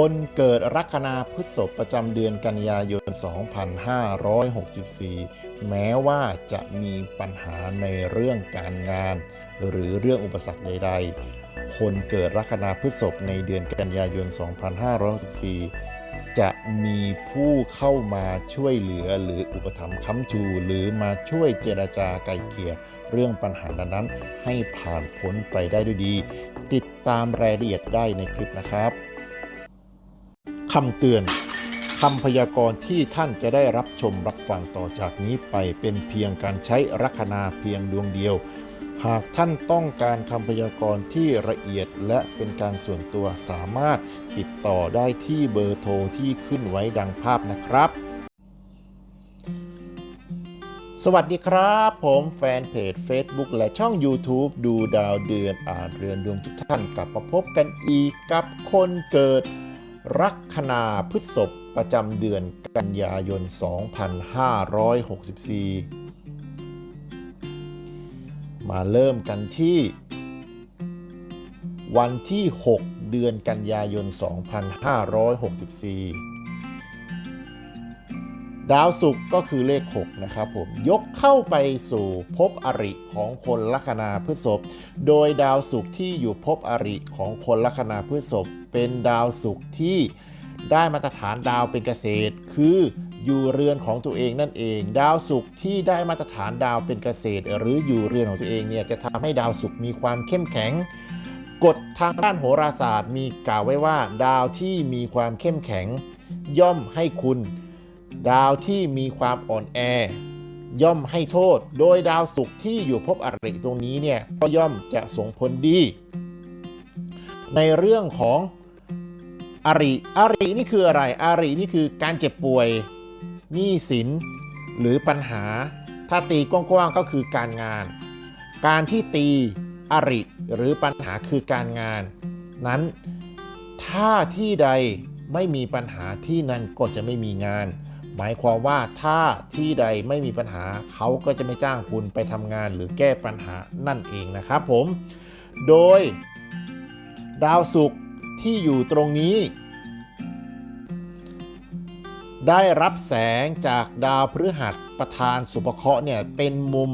คนเกิดลัคนาพฤษภประจำเดือนกันยายน 2564 แม้ว่าจะมีปัญหาในเรื่องการงาน หรือเรื่องอุปสรรคใด ๆ คนเกิดลัคนาพฤษภในเดือนกันยายน 2564 จะมีผู้เข้ามาช่วยเหลือหรืออุปถัมภ์ค้ำชูหรือมาช่วยเจรจาไกลเกลี่ยเรื่องปัญหานั้นๆให้ผ่านพ้นไปได้ด้วยดี ติดตามรายละเอียดได้ในคลิปนะครับ คำเตือนคำพยากรณ์ที่ท่านจะได้รับชมรับฟังต่อจากนี้ไปเป็นเพียงการใช้ลัคนาเพียงดวงเดียว หากท่านต้องการคำพยากรณ์ที่ละเอียดและเป็นการส่วนตัวสามารถติดต่อได้ที่เบอร์โทรที่ขึ้นไว้ดังภาพนะครับ สวัสดีครับ ผมแฟนเพจ Facebook และช่อง YouTube ดูดาวเดือนอ่านเรือนดวงทุกท่านกลับมาพบกันอีกกับคนเกิด ลัคนาพฤษภประจำเดือนกันยายน 2564 มาเริ่มกันที่ วันที่ 6 เดือนกันยายน 2564 ดาวศุกร์ก็คือเลข 6 นะครับผม ยกเข้าไปสู่ภพอริของคนลัคนาพฤษภโดยดาวศุกร์ที่อยู่ภพอริของคนลัคนาพฤษภเป็นดาวศุกร์ที่ได้มาตรฐานดาวเป็นเกษตร คืออยู่เรือนของตัวเองนั่นเอง ดาวศุกร์ที่ได้มาตรฐานดาวเป็นเกษตร หรืออยู่เรือนของตัวเองเนี่ยจะทำให้ดาวศุกร์มีความเข้มแข็งกฎทางด้านโหราศาสตร์มีกล่าวไว้ว่า ดาวที่มีความเข้มแข็ง ย่อมให้คุณ ดาวที่มีความอ่อนแอ ย่อมให้โทษ โดยดาวศุกร์ที่อยู่ภพอริตรงนี้เนี่ยก็ย่อมจะส่งผลดี ในเรื่องของอริอรินี่คืออะไรอรินี่คือการเจ็บป่วยหนี้สินหรือปัญหา ถ้าตีกว้างๆก็คือการงาน การที่ตีอริหรือปัญหาคือการงาน นั้นถ้าที่ใดไม่มีปัญหาที่นั่นก็จะไม่มีงาน หมายความว่าถ้าที่ใดไม่มีปัญหาเขาก็จะไม่จ้างคุณไปทำงานหรือแก้ปัญหานั่นเองนะครับผม โดย ดาวศุกร์ที่อยู่ตรงนี้ ได้รับแสงจากดาวพฤหัสประธานสุภเคราะห์เนี่ยเป็นมุม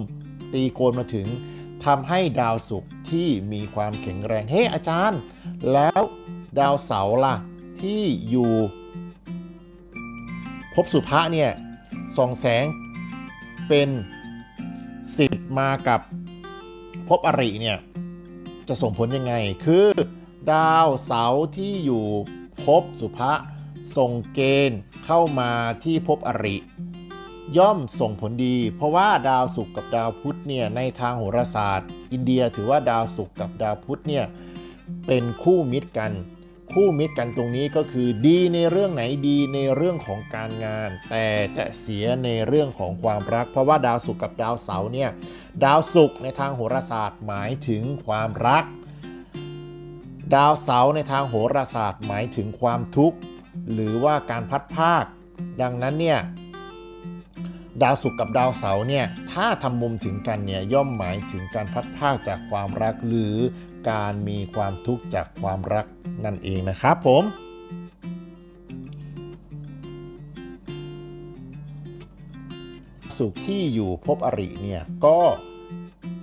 ตีโกนมาถึงทำให้ดาวศุกร์ที่มีความแข็งแรง เฮ้อาจารย์ แล้วดาวเสาร์ล่ะที่อยู่ ภพสุภะเนี่ยส่องแสงเป็นสิบมากับภพอริเนี่ยจะส่งผลยังไง คือดาวเสาร์ที่อยู่ภพสุภะส่งเกณฑ์เข้ามาที่ภพอริ ย่อมส่งผลดี เพราะว่าดาวศุกร์กับดาวพุธเนี่ยในทางโหราศาสตร์ อินเดียถือว่าดาวศุกร์กับดาวพุธเนี่ยเป็นคู่มิตรกัน คู่มิตรกันตรงนี้ก็คือดีในเรื่องไหนดีในเรื่องของการงาน แต่จะเสียในเรื่องของความรัก เพราะว่าดาวศุกร์กับดาวเสาร์เนี่ยดาวศุกร์ในทางโหราศาสตร์หมายถึงความรัก ดาวเสาร์ในทางโหราศาสตร์หมายถึงความทุกข์หรือว่าการพัดภาค ดังนั้นเนี่ยดาวศุกร์กับดาวเสาร์เนี่ยถ้าทำมุมถึงกันเนี่ยย่อมหมายถึงการพัดภาคจากความรักหรือ การมีความทุกข์จากความรักนั่นเองนะครับผมสุขที่อยู่ภพอริเนี่ยก็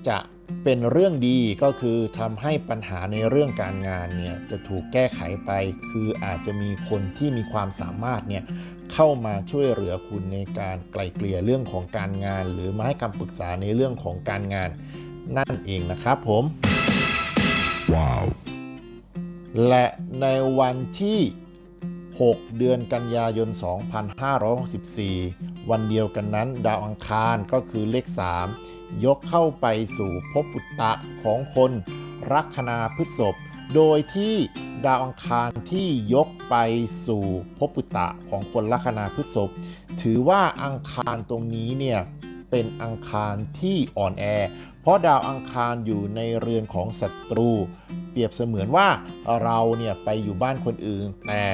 จะเป็นเรื่องดีก็คือทำให้ปัญหาในเรื่องการงานเนี่ยจะถูกแก้ไขไป คืออาจจะมีคนที่มีความสามารถเนี่ยเข้ามาช่วยเหลือคุณในการไกลเกลี่ยเรื่องของการงาน หรือมาให้คำปรึกษาในเรื่องของการงานนั่นเองนะครับผม Wow. และในวันที่ 6 เดือนกันยายน 2564 วันเดียวกันนั้น ดาวอังคารก็คือเลข 3 ยกเข้าไปสู่ภพปุตตะของคนลัคนาพฤษภโดยที่ดาวอังคารที่ยกไปสู่ภพปุตตะของคนลัคนาพฤษภถือว่าอังคารตรงนี้เนี่ยเป็นอังคารที่อ่อนแอเราะดาวอังคารอยู่ในเรือนของศัตรู เปรียบเสมือนว่าเราเนี่ยไปอยู่บ้านคนอื่นแต่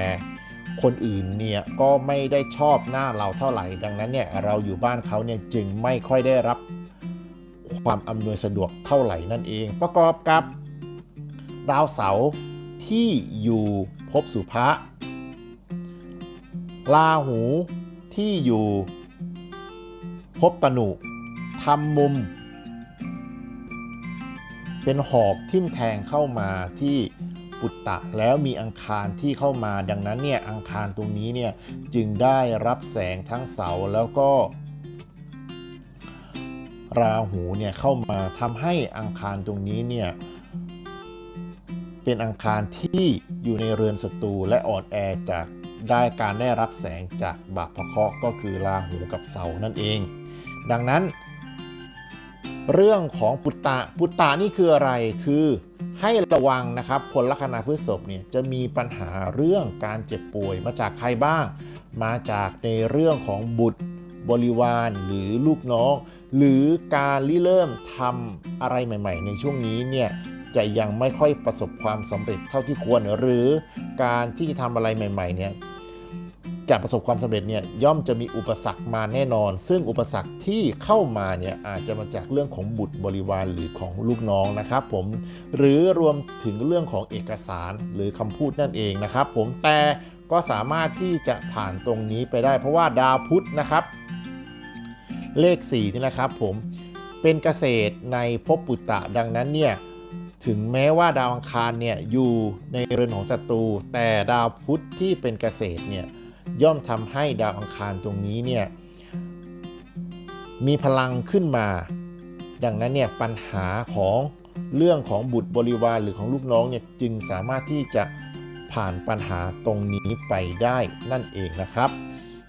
คนอื่นเนี่ยก็ไม่ได้ชอบหน้าเราเท่าไหร่ ดังนั้นเนี่ยเราอยู่บ้านเขาเนี่ยจึงไม่ค่อยได้รับความอำนวยสะดวกเท่าไหร่นั่นเอง ประกอบกับ ดาวเสาร์ที่อยู่ภพสุภะลาหูที่อยู่ภพตนุทำมุม เป็นหอกทิ่มแทงเข้ามาที่ปุตตะแล้วมีอังคารที่เข้ามาดังนั้นเนี่ยอังคารตรงนี้เนี่ยจึงได้รับแสงทั้งเสาแล้วก็ ราหูเนี่ยเข้ามาทำให้อังคารตรงนี้เนี่ยเป็นอังคารที่อยู่ในเรือนศัตรูและอ่อนแอจากได้การได้รับแสงจากบาปพระเคราะห์ก็คือราหูกับเสานั่นเอง ดังนั้น เรื่องของปุตตะปุตตะนี่คืออะไรคือให้ระวังนะครับคนลัคนาพฤษภเนี่ยจะมีปัญหาเรื่องการเจ็บป่วยมาจากใครบ้าง มาจากในเรื่องของบุตรบริวารหรือลูกน้อง หรือการริเริ่มทำอะไรใหม่ ๆ ในช่วงนี้เนี่ยจะยังไม่ค่อยประสบความสำเร็จเท่าที่ควรหรือการที่ทำอะไรใหม่ๆเนี่ย จะประสบความสำเร็จเนี่ยย่อมจะมีอุปสรรคมาแน่นอน ซึ่งอุปสรรคที่เข้ามาเนี่ยอาจจะมาจากเรื่องของบุตรบริวารหรือของลูกน้องนะครับผมหรือรวมถึงเรื่องของเอกสารหรือคำพูดนั่นเองนะครับผมแต่ก็สามารถที่จะผ่านตรงนี้ไปได้ เพราะว่าดาวพุธนะครับ เลข 4 นี่นะครับผมเป็นเกษตรในภพปุตตะดังนั้นเนี่ยถึงแม้ว่าดาวอังคารเนี่ยอยู่ในเรือนของศัตรูแต่ดาวพุธที่เป็นเกษตรเนี่ย ย่อมทำให้ดาวอังคารตรงนี้เนี่ยมีพลังขึ้นมา ดังนั้นเนี่ยปัญหาของเรื่องของบุตรบริวารหรือของลูกน้องเนี่ยจึงสามารถที่จะผ่านปัญหาตรงนี้ไปได้นั่นเองนะครับ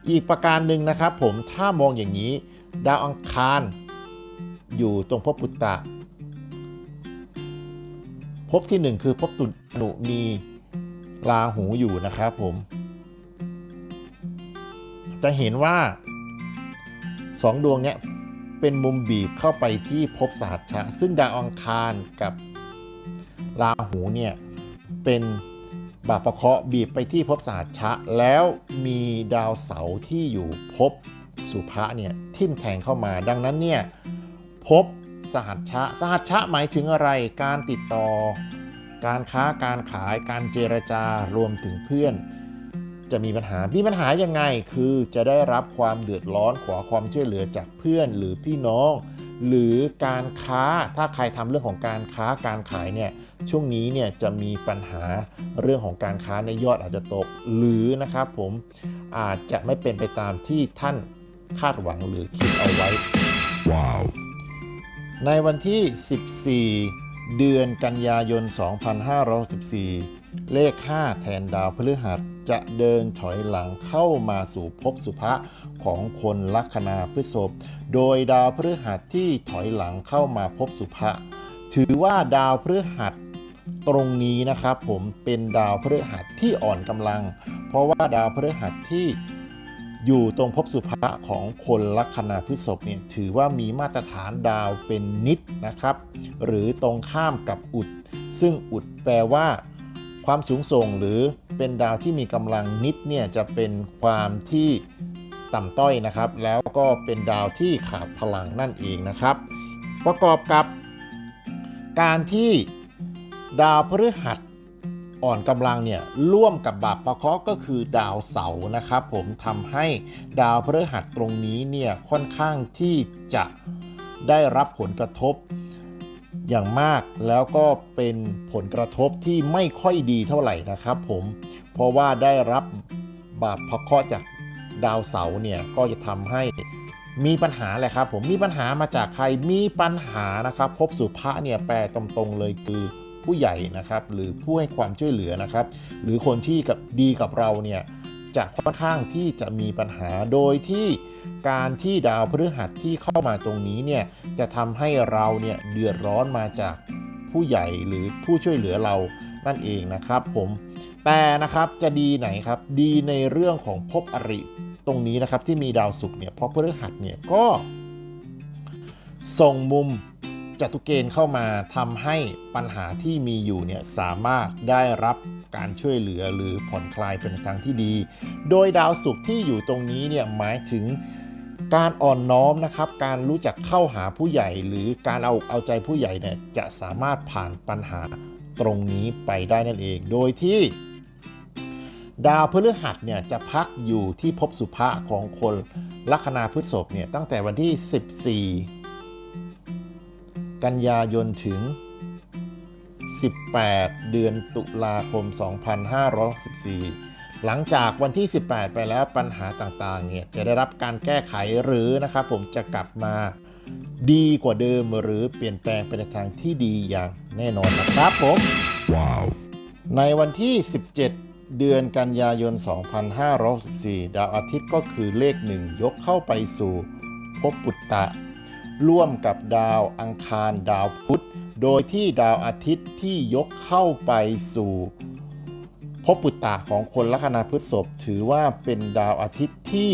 อีกประการหนึ่งนะครับ ผมถ้ามองอย่างนี้ ดาวอังคารอยู่ตรงภพปุตตะภพที่หนึ่งคือภพตุนุมีราหูอยู่นะครับผม จะเห็นว่าสองดวงเนี้ยเป็นมุมบีบเข้าไปที่ภพสหัชชะ ซึ่งดาวอังคารกับราหูเนี่ยเป็นบาปประเคาะบีบไปที่ภพสหัชชะ แล้วมีดาวเสาร์ที่อยู่ภพสุภะเนี่ยทิ่มแทงเข้ามา ดังนั้นเนี่ยภพสหัชชะ สหัชชะหมายถึงอะไรการติดต่อ การค้าการขายการเจรจารวมถึงเพื่อน จะมีปัญหามีปัญหายังไง คือจะได้รับความเดือดร้อนขอความช่วยเหลือจากเพื่อนหรือพี่น้อง หรือการค้าถ้าใครทำเรื่องของการค้าการขายเนี่ยช่วงนี้เนี่ยจะมีปัญหาเรื่องของการค้าในยอดอาจจะตก หรือนะครับผมอาจจะไม่เป็นไปตามที่ท่านคาดหวังหรือคิดเอาไว้ Wow. ในวันที่ 14 เดือนกันยายน 2514 เลข 5 แทนดาวพฤหัสจะเดินถอยหลังเข้ามาสู่ภพสุภะของคนลัคนาพฤษภโดยดาวพฤหัสที่ถอยหลังเข้ามาภพสุภะถือว่าดาวพฤหัสตรงนี้นะครับผมเป็นดาวพฤหัสที่อ่อนกำลัง เพราะว่าดาวพฤหัสที่อยู่ตรงภพสุภะของคนลัคนาพฤษภเนี่ยถือว่ามีมาตรฐานดาวเป็นนิดนะครับ หรือตรงข้ามกับอุด ซึ่งอุดแปลว่า ความสูงส่งหรือเป็นดาวที่มีกำลังนิดเนี่ยจะเป็นความที่ต่ำต้อยนะครับ แล้วก็เป็นดาวที่ขาดพลังนั่นเองนะครับ ประกอบกับ การที่ดาวพฤหัสอ่อนกำลังเนี่ยร่วมกับบาปประเคราะห์ก็คือดาวเสาร์นะครับ ผมทำให้ดาวพฤหัสตรงนี้เนี่ยค่อนข้างที่จะได้รับผลกระทบ อย่างมากแล้วก็เป็นผลกระทบที่ไม่ค่อยดีเท่าไหร่นะครับผมเพราะว่าได้รับบาปพระเคราะห์จากดาวเสาร์เนี่ยก็จะทำให้มีปัญหาแหละครับผมมีปัญหามาจากใครมีปัญหานะครับพบสุภะเนี่ยแปลตรงๆเลยคือผู้ใหญ่นะครับ หรือผู้ให้ความช่วยเหลือนะครับ หรือคนที่กับดีกับเราเนี่ย จะค่อนข้างที่จะมีปัญหาโดยที่การที่ดาวพฤหัสที่เข้ามาตรงนี้เนี่ยจะทำให้เราเนี่ยเดือดร้อนมาจากผู้ใหญ่หรือผู้ช่วยเหลือเรานั่นเองนะครับผมแต่นะครับจะดีไหนครับดีในเรื่องของภพอริตรงนี้นะครับที่มีดาวศุกร์เนี่ยเพราะพฤหัสเนี่ยก็ส่งมุม จตุเกณฑ์เข้ามาทำให้ปัญหาที่มีอยู่เนี่ยสามารถได้รับการช่วยเหลือหรือผ่อนคลายเป็นทางที่ดี โดยดาวศุกร์ที่อยู่ตรงนี้เนี่ยหมายถึงการอ่อนน้อมนะครับการรู้จักเข้าหาผู้ใหญ่ หรือการเอาเอาใจผู้ใหญ่เนี่ยจะสามารถผ่านปัญหาตรงนี้ไปได้นั่นเอง โดยที่ ดาวพฤหัสเนี่ยจะพักอยู่ที่ภพสุภะของคนลัคนาพฤษภเนี่ยตั้งแต่วันที่ 14 กันยายนถึง 18 เดือนตุลาคม 2564 หลังจากวันที่ 18 ไปแล้วปัญหาต่างๆ เนี่ยจะได้รับการแก้ไขหรือนะครับผมจะกลับมาดีกว่าเดิมหรือเปลี่ยนแปลงไปในทางที่ดีอย่างแน่นอนนะครับผม Wow. ในวันที่ 17 เดือนกันยายน 2564 ดาวอาทิตย์ก็คือเลขหนึ่งยกเข้าไปสู่ภพปุตตะ ร่วมกับดาวอังคารดาวพุธ โดยที่ดาวอาทิตย์ที่ยกเข้าไปสู่ภพปุตตะของคนลัคนาพฤษภถือว่าเป็นดาวอาทิตย์ที่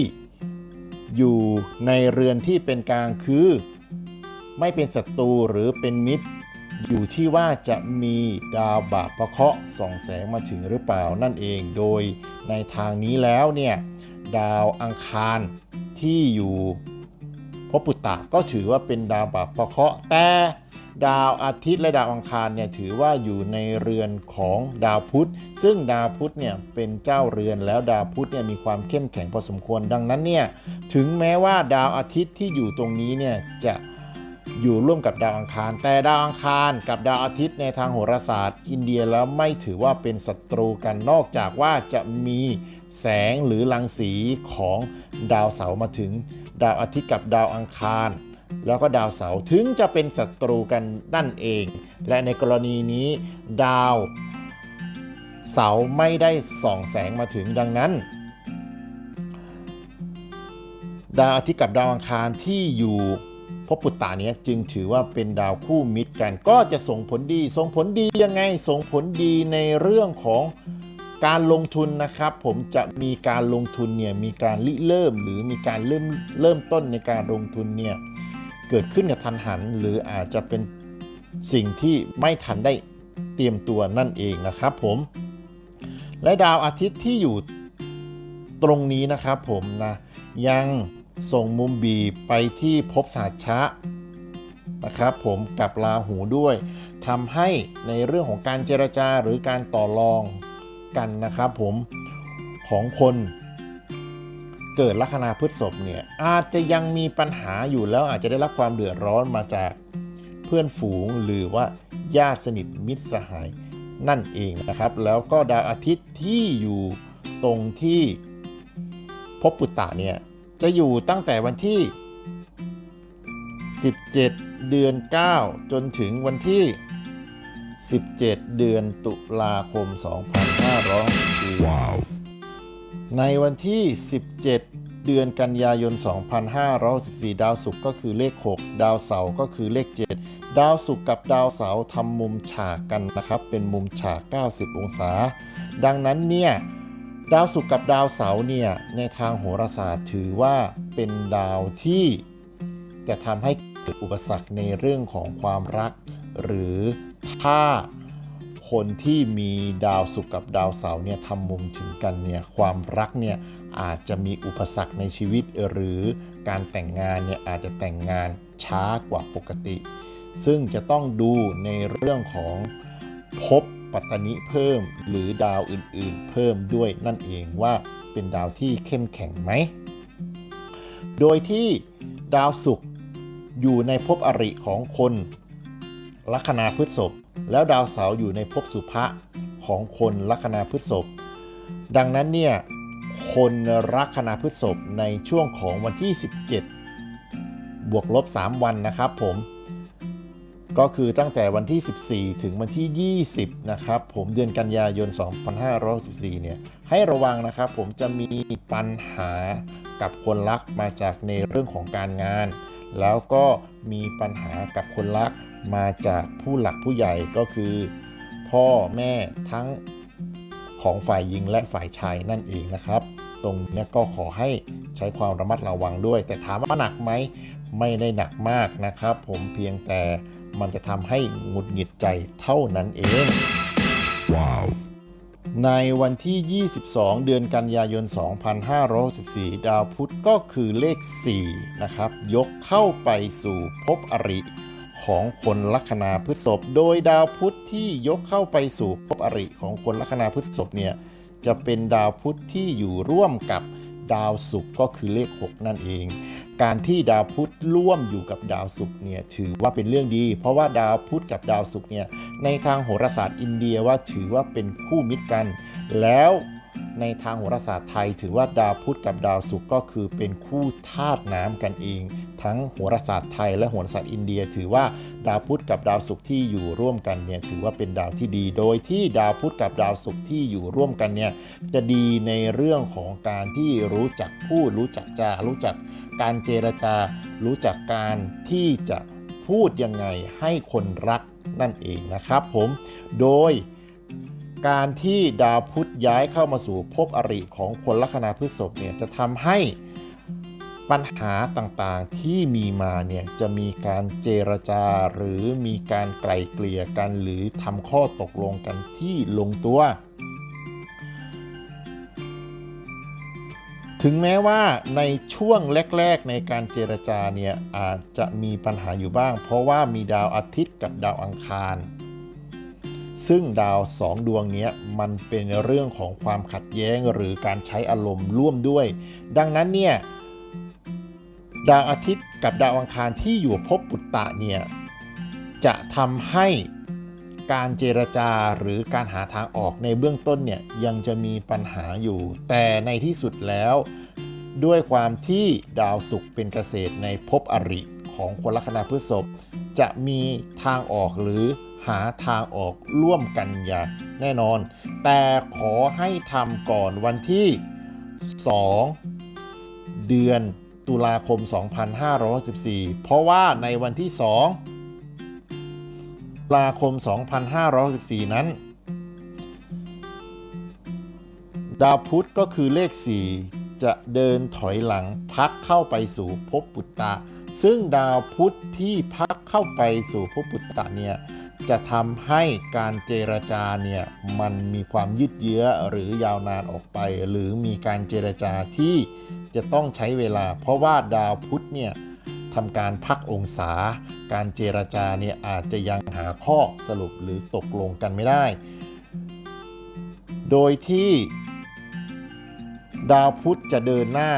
อยู่ในเรือนที่เป็นกลางคือ ไม่เป็นศัตรูหรือเป็นมิตร อยู่ที่ว่าจะมีดาวบาปพระเคราะห์ส่องแสงมาถึงหรือเปล่านั่นเอง โดยในทางนี้แล้วเนี่ยดาวอังคารที่อยู่ พบปุตตะก็ถือว่าเป็นดาวบาปพระเคราะห์แต่ดาวอาทิตย์และดาวอังคารเนี่ยถือว่าอยู่ในเรือนของดาวพุธ ซึ่งดาวพุธเนี่ยเป็นเจ้าเรือนแล้วดาวพุธเนี่ยมีความเข้มแข็งพอสมควรดังนั้นเนี่ยถึงแม้ว่าดาวอาทิตย์ที่อยู่ตรงนี้เนี่ยจะ อยู่ร่วมกับดาวอังคาร แต่ดาวอังคารกับดาวอาทิตย์ในทางโหราศาสตร์ อินเดียแล้วไม่ถือว่าเป็นศัตรูกันนอกจากว่าจะมีแสงหรือรังสีของดาวเสาร์มาถึง ดาวอาทิตย์กับดาวอังคาร แล้วก็ดาวเสาร์ถึงจะเป็นศัตรูกันนั่นเอง และในกรณีนี้ ดาวเสาร์ไม่ได้ส่องแสงมาถึงดังนั้นดาวอาทิตย์กับดาวอังคารที่อยู่ ภพปุตตาเนี้ยจึงถือว่าเป็นดาวคู่มิตรกันก็จะส่งผลดี ส่งผลดียังไง ส่งผลดีในเรื่องของการลงทุนนะครับผมจะมีการลงทุนเนี่ยมีการริเริ่มหรือมีการเริ่มเริ่มต้นในการลงทุนเนี่ยเกิดขึ้นกับทันหัน หรืออาจจะเป็นสิ่งที่ไม่ทันได้เตรียมตัวนั่นเองนะครับผมและดาวอาทิตย์ที่อยู่ตรงนี้นะครับผมนะยัง ส่งมุมบีบไปที่ภพสาชะนะครับผมกับราหูด้วยทำให้ในเรื่องของการเจรจาหรือการต่อรองกันนะครับผมของคนเกิดลัคนาพฤษภเนี่ยอาจจะยังมีปัญหาอยู่แล้วอาจจะได้รับความเดือดร้อนมาจากเพื่อนฝูงหรือว่าญาติสนิทมิตรสหายนั่นเองนะครับ แล้วก็ดาวอาทิตย์ที่อยู่ตรงที่ภพปุตตะเนี่ย จะอยู่ตั้งแต่วันที่ 17 เดือน 9 จนถึงวันที่ 17 เดือนตุลาคม 2564 Wow. ในวันที่ 17 เดือนกันยายน 2564 ดาวศุกร์ก็คือเลข 6 ดาวเสาร์ก็คือเลข 7 ดาวศุกร์กับดาวเสาร์ทำมุมฉากกันนะครับ เป็นมุมฉาก 90 องศา ดังนั้นเนี่ย ดาวศุกร์กับดาวเสาร์เนี่ยในทางโหราศาสตร์ถือว่าเป็นดาวที่จะทำให้เกิดอุปสรรคในเรื่องของความรัก หรือถ้าคนที่มีดาวศุกร์กับดาวเสาร์เนี่ยทำมุมถึงกันเนี่ยความรักเนี่ยอาจจะมีอุปสรรคในชีวิต หรือการแต่งงานเนี่ยอาจจะแต่งงานช้ากว่าปกติ ซึ่งจะต้องดูในเรื่องของภพ ปัตตนิเพิ่ม หรือดาวอื่นๆ เพิ่มด้วยนั่นเองว่าเป็นดาวที่เข้มแข็งไหม โดยที่ดาวศุกร์อยู่ในภพอริของคนลัคนาพฤษภแล้วดาวเสาร์อยู่ในภพสุภะของคนลัคนาพฤษภดังนั้นเนี่ยคนลัคนาพฤษภในช่วงของวันที่ 17 บวกลบ 3 วันนะครับผม ก็คือตั้งแต่วันที่ 14 ถึงวันที่ 20 นะครับ ผมเดือนกันยายน 2564 เนี่ย ให้ระวังนะครับ ผมจะมีปัญหากับคนรักมาจากในเรื่องของการงาน แล้วก็มีปัญหากับคนรักมาจากผู้หลักผู้ใหญ่ก็คือ พ่อแม่ทั้งของฝ่ายหญิงและฝ่ายชายนั่นเองนะครับ ตรงเนี้ยก็ขอให้ใช้ความระมัดระวังด้วย แต่ถามว่าหนักไหมไม่ได้หนักมากนะครับ ผมเพียงแต่มันจะทำให้หงุดหงิดใจเท่านั้นเอง Wow. ในวันที่ 22 เดือนกันยายน 2564 ดาวพุธก็คือเลข 4 นะครับ ยกเข้าไปสู่ภพอริของคนลัคนาพฤษภโดยดาวพุธที่ยกเข้าไปสู่ภพอริของคนลัคนาพฤษภเนี่ย จะเป็นดาวพุธที่อยู่ร่วมกับดาวศุกร์ก็คือเลข 6 นั่นเอง การที่ดาวพุธร่วมอยู่กับดาวศุกร์เนี่ยถือว่าเป็นเรื่องดี เพราะว่าดาวพุธกับดาวศุกร์เนี่ยในทางโหราศาสตร์อินเดียว่าถือว่าเป็นคู่มิตรกัน แล้วในทางโหราศาสตร์ไทยถือว่าดาวพุธกับดาวศุกร์ก็คือเป็นคู่ธาตุน้ำกันเอง ทั้งโหราศาสตร์ไทยและโหราศาสตร์อินเดีย ถือว่าดาวพุธกับดาวศุกร์ที่อยู่ร่วมกันเนี่ยถือว่าเป็นดาวที่ดี โดยที่ดาวพุธกับดาวศุกร์ที่อยู่ร่วมกันเนี่ยจะดีในเรื่องของการที่รู้จักพูดรู้จักจา รู้จักการเจรจา รู้จักการที่จะพูดยังไงให้คนรักนั่นเองนะครับผม โดยการที่ดาวพุธย้ายเข้ามาสู่ภพอริของคนลัคนาพฤษภเนี่ยจะทำให้ ปัญหาต่างๆที่มีมาเนี่ยจะมีการเจรจาหรือมีการไกล่เกลี่ยกัน หรือทำข้อตกลงกันที่ลงตัว ถึงแม้ว่าในช่วงแรก ๆ ในการเจรจาเนี่ยอาจจะมีปัญหาอยู่บ้าง เพราะว่ามีดาวอาทิตย์กับดาวอังคารซึ่งดาวสองดวงนี้มันเป็นเรื่องของความขัดแย้งหรือการใช้อารมณ์ร่วมด้วย ดังนั้นเนี่ย ดาวอาทิตย์กับดาวอังคารที่อยู่ภพปุตตะเนี่ยจะทำให้การเจรจาหรือการหาทางออกในเบื้องต้นเนี่ยยังจะมีปัญหาอยู่ แต่ในที่สุดแล้ว ด้วยความที่ดาวศุกร์เป็นเกษตรในภพอริของคนลัคนาพฤษภจะมีทางออกหรือหาทางออกร่วมกันอย่างแน่นอน แต่ขอให้ทำก่อนวันที่ 2 เดือน ตุลาคม 2564 เพราะว่าในวันที่ 2 ตุลาคม 2564 นั้น ดาวพุธก็คือเลข 4 จะเดินถอยหลังพักเข้าไปสู่ภพปุตตะ ซึ่งดาวพุธที่พักเข้าไปสู่ภพปุตตะเนี่ยจะทำให้การเจรจาเนี่ยมันมีความยืดเยื้อหรือยาวนานออกไป หรือมีการเจรจาที่ จะต้องใช้เวลา เพราะว่าดาวพุธเนี่ยทำการพักองศา การเจรจาเนี่ยอาจจะยังหาข้อสรุปหรือตกลงกันไม่ได้ โดยที่ดาวพุธจะเดินหน้า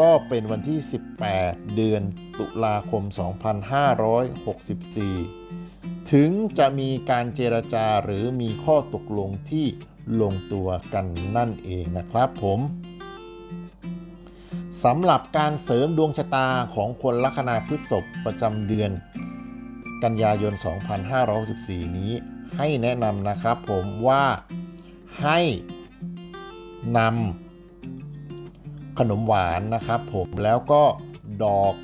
ก็เป็นวันที่ 18 เดือนตุลาคม 2564 ถึงจะมีการเจรจาหรือมีข้อตกลงที่ลงตัวกันนั่นเองนะครับผม สำหรับการเสริมดวงชะตาของคนลัคนาพฤษภประจำเดือน กันยายน 2564 นี้ ให้แนะนำนะครับผมว่าให้นำขนมหวานนะครับผมแล้วก็ดอก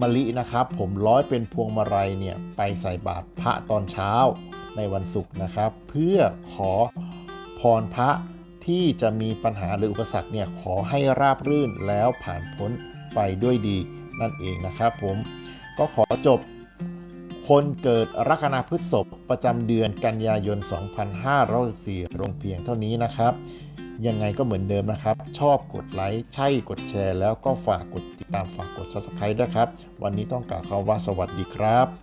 มะลินะครับ ผมร้อยเป็นพวงมาลัยเนี่ยไปใส่บาตรพระตอนเช้าในวันศุกร์นะครับ เพื่อขอพรพระ ที่จะมีปัญหาหรืออุปสรรคเนี่ยขอให้ราบรื่นแล้วผ่านพ้นไปด้วยดีนั่นเองนะครับผมก็ขอจบคนเกิดลัคนาพฤษภประจำเดือนกันยายน 2564ลงเพียงเท่านี้นะครับ ยังไงก็เหมือนเดิมนะครับ ชอบกดไลค์ใช่กดแชร์ แล้วก็ฝากกดติดตามฝากกด subscribe ด้วยครับ วันนี้ต้องกล่าวคำว่าสวัสดีครับ